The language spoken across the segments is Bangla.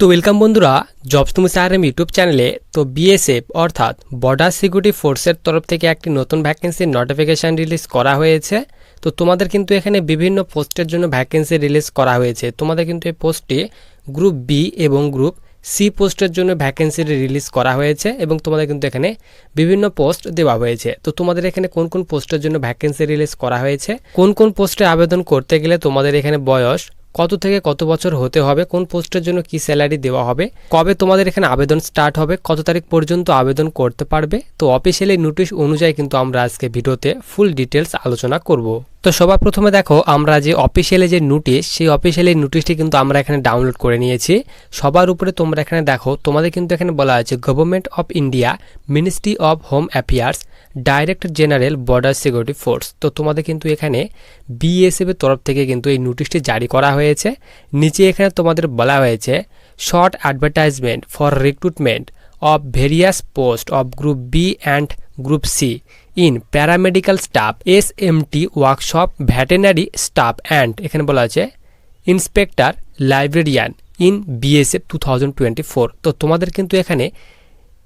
তো ওয়েলকাম বন্ধুরা জবস তুমি সাহারাম ইউটিউব চ্যানেলে তো বিএসএফ অর্থাৎ বর্ডার সিকিউরিটি ফোর্সের তরফ থেকে একটি নতুন ভ্যাকেন্সির নোটিফিকেশান রিলিজ করা হয়েছে। তো তোমাদের কিন্তু এখানে বিভিন্ন পোস্টের জন্য ভ্যাকেন্সি রিলিজ করা হয়েছে। তোমাদের কিন্তু এই পোস্টটি গ্রুপ বি এবং গ্রুপ সি পোস্টের জন্য ভ্যাকেন্সি রিলিজ করা হয়েছে এবং তোমাদের কিন্তু এখানে বিভিন্ন পোস্ট দেওয়া হয়েছে। তো তোমাদের এখানে কোন কোন পোস্টের জন্য ভ্যাকেন্সি রিলিজ করা হয়েছে? কোন কোন পোস্টে আবেদন করতে গেলে তোমাদের এখানে বয়স কত থেকে কত বছর হতে হবে, কোন পোস্টের জন্য কি স্যালারি দেওয়া হবে, কবে তোমাদের এখানে আবেদন স্টার্ট হবে, কত তারিখ পর্যন্ত আবেদন করতে পারবে, তো অফিসিয়ালি নোটিশ অনুযায়ী কিন্তু আমরা আজকে ভিডিওতে ফুল ডিটেলস আলোচনা করব। তো সবার প্রথমে দেখো, আমরা যে অফিসিয়ালি যে নোটিশ, সেই অফিসিয়ালি নোটিশটি কিন্তু আমরা এখানে ডাউনলোড করে নিয়েছি। সবার উপরে তোমরা এখানে দেখো, তোমাদের কিন্তু এখানে বলা আছে government of India ministry of home affairs director general border security force তো তোমাদের কিন্তু এখানে বিএসএফ এর তরফ থেকে কিন্তু এই নোটিশটি জারি করা হয়েছে। নিচে এখানে তোমাদের বলা হয়েছে short advertisement for recruitment of various post of group B and group C in paramedical staff S M T workshop veterinary staff and এখানে বলা আছে inspector librarian in BSF too তো তোমাদের কিন্তু এখানে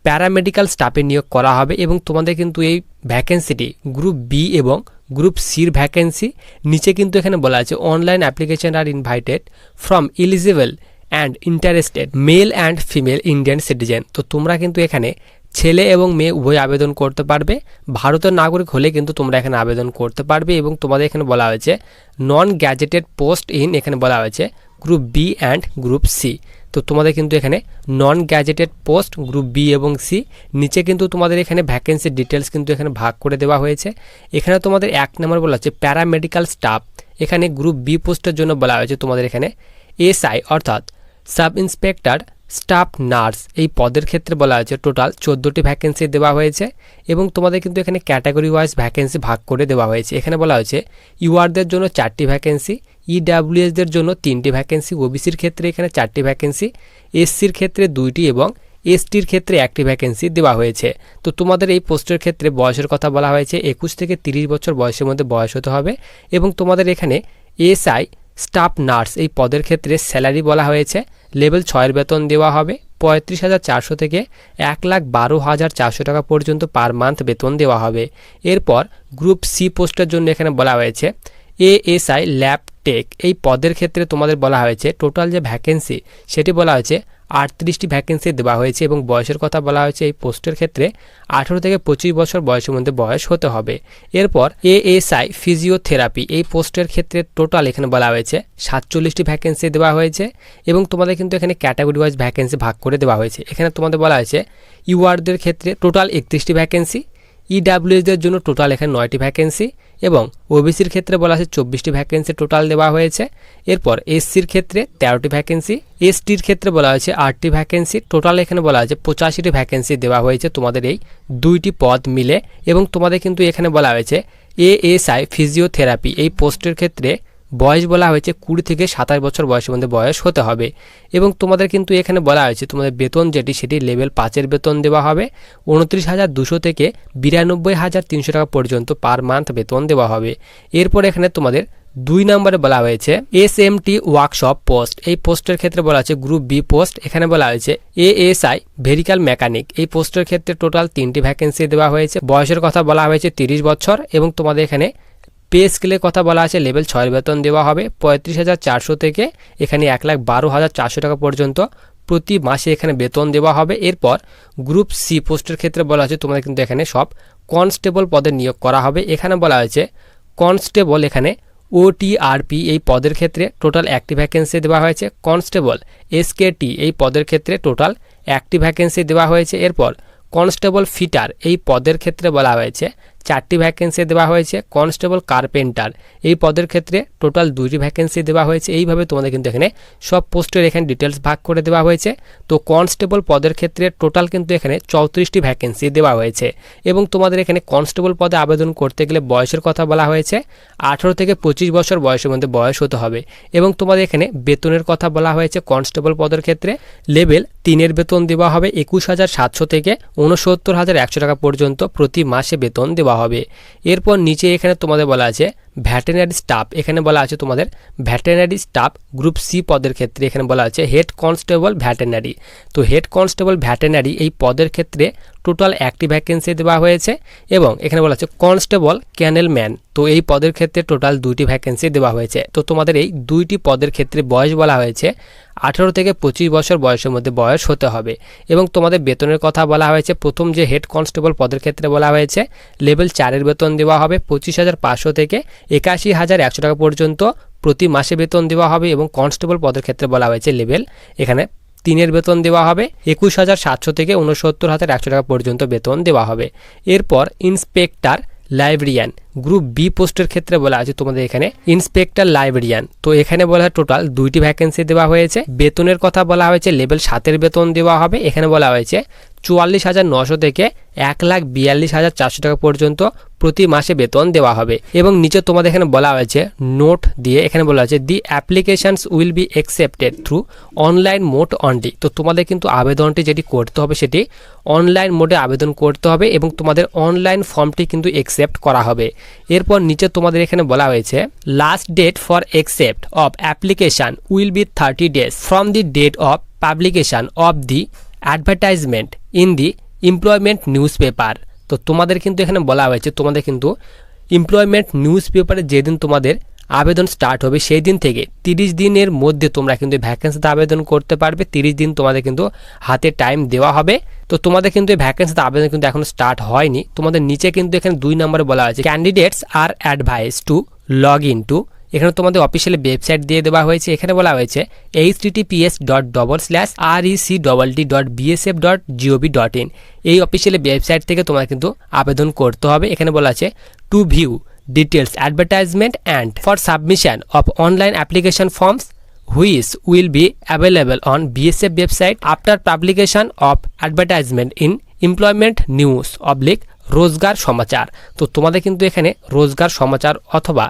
প্যারামেডিক্যাল স্টাফে নিয়োগ করা হবে এবং তোমাদের কিন্তু এই ভ্যাকেন্সিটি গ্রুপ বি এবং গ্রুপ সির ভ্যাকেন্সি নিচে কিন্তু এখানে বলা আছে online application are invited from eligible and interested male and female Indian citizen তো তোমরা কিন্তু এখানে ছেলে এবং মেয়ে উভয় আবেদন করতে পারবে। ভারতের নাগরিক হলে কিন্তু তোমরা এখানে আবেদন করতে পারবে এবং তোমাদের এখানে বলা হয়েছে নন গ্যাজেটেড পোস্ট ইন এখানে বলা হয়েছে group B and group C তো তোমাদের কিন্তু এখানে non gazetted post group B এবং সি নিচে কিন্তু তোমাদের এখানে ভ্যাকেন্সির ডিটেলস কিন্তু এখানে ভাগ করে দেওয়া হয়েছে। এখানে তোমাদের এক নম্বর বলা হচ্ছে প্যারামেডিক্যাল স্টাফ এখানে গ্রুপ বি পোস্টের জন্য বলা হয়েছে তোমাদের এখানে এসআই অর্থাৎ সাব ইন্সপেক্টর স্টাফ নার্স এই পদের ক্ষেত্রে বলা হয়েছে টোটাল চোদ্দোটি ভ্যাকেন্সি দেওয়া হয়েছে এবং তোমাদের কিন্তু এখানে ক্যাটাগরি ওয়াইজ ভ্যাকেন্সি ভাগ করে দেওয়া হয়েছে। এখানে বলা হয়েছে ইউআরদের জন্য চারটি ভ্যাকেন্সি ইডাব্লিউএসদের জন্য তিনটি ভ্যাকেন্সি ওবিসির ক্ষেত্রে এখানে চারটি ভ্যাকেন্সি এসসির ক্ষেত্রে দুইটি এবং এসটির ক্ষেত্রে একটি ভ্যাকেন্সি দেওয়া হয়েছে। তো তোমাদের এই পোস্টের ক্ষেত্রে বয়সের কথা বলা হয়েছে, একুশ থেকে তিরিশ বছর বয়সের মধ্যে বয়স হতে হবে এবং তোমাদের এখানে এসআই স্টাফ নার্স এই পদের ক্ষেত্রে স্যালারি বলা হয়েছে। লেভেল ছয়ের বেতন দেওয়া হবে। পঁয়ত্রিশ হাজার চারশো থেকে এক লাখ বারো হাজার চারশো টাকা পর্যন্ত পার মান্থ বেতন দেওয়া হবে। এরপর গ্রুপ সি পোস্টের জন্য এখানে বলা হয়েছে, এএসআই ল্যাব টেক। এই পদের ক্ষেত্রে তোমাদের বলা হয়েছে, টোটাল যে ভ্যাকেন্সি, সেটি বলা হয়েছে আটত্রিশটি ভ্যাকেন্সি দেওয়া হয়েছে এবং বয়সের কথা বলা হয়েছে এই পোস্টের ক্ষেত্রে আঠেরো থেকে পঁচিশ বছর বয়সের মধ্যে বয়স হতে হবে। এরপর এএসআই ফিজিওথেরাপি এই পোস্টের ক্ষেত্রে টোটাল এখানে বলা হয়েছে সাতচল্লিশটি ভ্যাকেন্সি দেওয়া হয়েছে এবং তোমাদের কিন্তু এখানে ক্যাটাগরি ওয়াইজ ভ্যাকেন্সি ভাগ করে দেওয়া হয়েছে। এখানে তোমাদের বলা হয়েছে ইউআরদের ক্ষেত্রে টোটাল একত্রিশটি ভ্যাকেন্সি ইডাব্লিউএসদের জন্য টোটাল এখানে নয়টি ভ্যাকেন্সি এবং ওবিসির ক্ষেত্রে বলা আছে চব্বিশটি ভ্যাকেন্সি টোটাল দেওয়া হয়েছে। এরপর এসসির ক্ষেত্রে তেরোটি ভ্যাকেন্সি এসটির ক্ষেত্রে বলা হয়েছে আটটি ভ্যাকেন্সি টোটাল এখানে বলা হয়েছে পঁচাশিটি ভ্যাকেন্সি দেওয়া হয়েছে তোমাদের এই দুইটি পদ মিলে এবং তোমাদের কিন্তু এখানে বলা হয়েছে এএসআই ফিজিওথেরাপি এই পোস্টের ক্ষেত্রে বয়স বলা হয়েছে কুড়ি থেকে সাতাশ বছর বয়সের মধ্যে বয়স হতে হবে। এবং তোমাদের কিন্তু এখানে বলা হয়েছে, তোমাদের বেতন যেটি, সেটি লেভেল পাঁচের বেতন দেওয়া হবে। উনত্রিশ হাজার দুশো থেকে বিরানব্বই হাজার তিনশো টাকা পর্যন্ত পার মান্থ বেতন দেওয়া হবে। এরপর এখানে তোমাদের দুই নম্বরে বলা হয়েছে, S M T workshop post. এই পোস্টের ক্ষেত্রে বলা হয়েছে গ্রুপ বি পোস্ট। এখানে বলা হয়েছে, A S I vehicle mechanic. এই পোস্টের ক্ষেত্রে টোটাল তিনটি ভ্যাকেন্সি দেওয়া হয়েছে। বয়সের কথা বলা হয়েছে তিরিশ বছর। এবং তোমাদের এখানে পে স্কেলের কথা বলা আছে, লেভেল ছয়ের বেতন দেওয়া হবে পঁয়ত্রিশ হাজার চারশো থেকে এখানে এক লাখ বারো হাজার চারশো টাকা পর্যন্ত। প্রতি মাসে এখানে বেতন দেওয়া হবে। এরপর গ্রুপ সি পোস্টের ক্ষেত্রে বলা হয়েছে, তোমাদের কিন্তু এখানে সব কনস্টেবল পদে নিয়োগ করা হবে। এখানে বলা হয়েছে, কনস্টেবল এখানে ওটিআরপি এই পদের ক্ষেত্রে টোটাল একটি ভ্যাকেন্সি দেওয়া হয়েছে। কনস্টেবল এসকেটি এই পদের ক্ষেত্রে টোটাল একটি ভ্যাকেন্সি দেওয়া হয়েছে। এরপর কনস্টেবল ফিটার এই পদের ক্ষেত্রে বলা হয়েছে চারটি ভ্যাকেন্সি দেওয়া হয়েছে কনস্টেবল কার্পেন্টার এই পদের ক্ষেত্রে টোটাল দুইটি ভ্যাকেন্সি দেওয়া হয়েছে। এইভাবে তোমাদের কিন্তু এখানে সব পোস্টের এখানে ডিটেলস ভাগ করে দেওয়া হয়েছে। তো কনস্টেবল পদের ক্ষেত্রে টোটাল কিন্তু এখানে চৌত্রিশটি ভ্যাকেন্সি দেওয়া হয়েছে। এবং তোমাদের এখানে কনস্টেবল পদে আবেদন করতে গেলে বয়সের কথা বলা হয়েছে। আঠেরো থেকে পঁচিশ বছর বয়সের মধ্যে বয়স হতে হবে। এবং তোমাদের এখানে বেতনের কথা বলা হয়েছে কনস্টেবল পদের ক্ষেত্রে। লেভেল তিনের বেতন দেওয়া হবে একুশ হাজার সাতশো থেকে উনসত্তর হাজার একশো টাকা পর্যন্ত প্রতি মাসে বেতন দেওয়া হবে। এরপর নিচে এখানে তোমাদের বলা আছে ভ্যাটেনারি স্টাফ, এখানে বলা আছে তোমাদের ভ্যাটেনারি স্টাফ গ্রুপ সি পদের ক্ষেত্রে এখানে বলা আছে হেড কনস্টেবল ভ্যাটেনারি। তো হেড কনস্টেবল ভ্যাটেনারি এই পদের ক্ষেত্রে টোটাল একটি ভ্যাকেন্সি দেওয়া হয়েছে এবং এখানে বলা আছে কনস্টেবল ক্যানেল ম্যান তো এই পদের ক্ষেত্রে টোটাল দুইটি ভ্যাকেন্সি দেওয়া হয়েছে। তো তোমাদের এই দুইটি পদের ক্ষেত্রে বয়স বলা হয়েছে আঠারো থেকে পঁচিশ বছর বয়সের মধ্যে বয়স হতে হবে এবং তোমাদের বেতনের কথা বলা হয়েছে। প্রথম যে হেড কনস্টেবল পদের ক্ষেত্রে বলা হয়েছে, লেভেল চারের বেতন দেওয়া হবে পঁচিশ হাজার পাঁচশো থেকে একাশি হাজার একশো টাকা পর্যন্ত প্রতি মাসে বেতন দেওয়া হবে এবং কনস্টেবল পদের ক্ষেত্রে বলা হয়েছে লেভেল। এখানে তিনের বেতন দেওয়া হবে, একুশ হাজার সাতশো থেকে উনসত্তর হাজার একশো টাকা পর্যন্ত বেতন দেওয়া হবে। এরপর ইন্সপেক্টর লাইব্রেরিয়ান, গ্রুপ বি পোস্টের ক্ষেত্রে বলা আছে তোমাদের এখানে, ইন্সপেক্টর লাইব্রেরিয়ান। তো এখানে বলা হয় টোটাল দুইটি ভ্যাকেন্সি দেওয়া হয়েছে। বেতনের কথা বলা হয়েছে, লেভেল সাতের বেতন দেওয়া হবে। এখানে বলা হয়েছে, চুয়াল্লিশ হাজার নশো থেকে এক লাখ বিয়াল্লিশ হাজার চারশো টাকা পর্যন্ত প্রতি মাসে বেতন দেওয়া হবে। এবং নিচে তোমাদের এখানে বলা হয়েছে নোট দিয়ে এখানে বলা হয়েছে the applications will be accepted through online mode only তো তোমাদের কিন্তু আবেদনটি যেটি করতে হবে সেটি অনলাইন মোডে আবেদন করতে হবে এবং তোমাদের অনলাইন ফর্মটি কিন্তু অ্যাকসেপ্ট করা হবে। এরপর নিচে তোমাদের এখানে বলা হয়েছে last date for accept of application will be thirty days from the date of publication of the advertisement in the employment news paper তো তোমাদের কিন্তু এখানে বলা হয়েছে, তোমাদের কিন্তু এমপ্লয়মেন্ট নিউজ পেপারে যেদিন তোমাদের আবেদন স্টার্ট হবে সেই দিন থেকে তিরিশ দিনের মধ্যে তোমরা কিন্তু ভ্যাকেন্সিতে আবেদন করতে পারবে, তিরিশ দিন তোমাদের কিন্তু হাতে টাইম দেওয়া হবে। তো তোমাদের কিন্তু এই ভ্যাকেন্সিতে আবেদন কিন্তু এখনও স্টার্ট হয়নি। তোমাদের নিচে কিন্তু এখানে দুই নম্বরে বলা হয়েছে candidates are advise to log in to এখানে তোমাদের অফিসিয়ালি ওয়েবসাইট দিয়ে দেওয়া হয়েছে। এখানে বলা হয়েছে H TTPS dot double slash R EC double T dot BSF dot GOV dot in এই অফিসিয়ালি ওয়েবসাইট থেকে তোমার কিন্তু আবেদন করতে হবে। এখানে বলা আছে to view details advertisement and for submission of online application forms which will be available on BSF website after publication of advertisement in employment news oblique Rozgar Samachar তো তোমাদের কিন্তু এখানে রোজগার সমাচার অথবা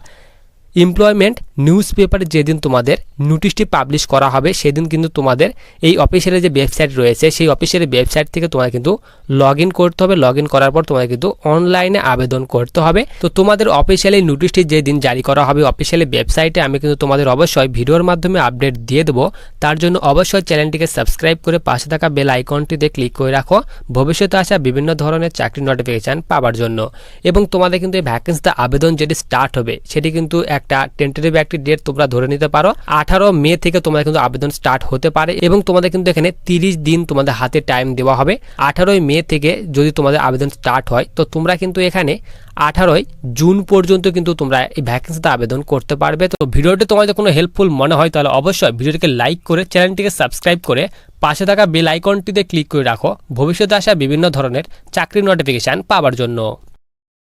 এমপ্লয়মেন্ট নিউজ পেপারে যেদিন তোমাদের নোটিশটি পাবলিশ করা হবে, সেদিন কিন্তু তোমাদের এই অফিসের যে ওয়েবসাইট রয়েছে, সেই অফিসের ওয়েবসাইট থেকে তোমার কিন্তু লগ করতে হবে। লগ করার পর তোমাদের কিন্তু অনলাইনে আবেদন করতে হবে। তো তোমাদের অফিসিয়ালি নোটিশটি যেদিন জারি করা হবে অফিসিয়ালি ওয়েবসাইটে আমি কিন্তু তোমাদের অবশ্যই ভিডিওর মাধ্যমে আপডেট দিয়ে দেবো। তার জন্য অবশ্যই চ্যানেলটিকে সাবস্ক্রাইব করে পাশে থাকা বেল আইকনটিতে ক্লিক করে রাখো। ভবিষ্যতে আসা বিভিন্ন ধরনের চাকরির নোটিফিকেশান পাওয়ার জন্য। এবং তোমাদের কিন্তু এই ভ্যাকেন্সিতে আবেদন যেটি স্টার্ট হবে, সেটি কিন্তু একটা টেন্টেটিভ একটি ডেট তোমরা ধরে নিতে পারো। আঠারো মে থেকে তোমাদের কিন্তু আবেদন স্টার্ট হতে পারে এবং তোমাদের কিন্তু এখানে তিরিশ দিন তোমাদের হাতে টাইম দেওয়া হবে। আঠারোই মে থেকে যদি তোমাদের আবেদন স্টার্ট হয়, তো তোমরা কিন্তু এখানে আঠারোই জুন পর্যন্ত কিন্তু তোমরা এই ভ্যাকেন্সিতে আবেদন করতে পারবে। তো ভিডিওটি তোমাদের কোনো হেল্পফুল মনে হয়, তাহলে অবশ্যই ভিডিওটিকে লাইক করে চ্যানেলটিকে সাবস্ক্রাইব করে পাশে থাকা বেল আইকনটিতে ক্লিক করে রাখো। ভবিষ্যতে আসা বিভিন্ন ধরনের চাকরির নোটিফিকেশান পাওয়ার জন্য।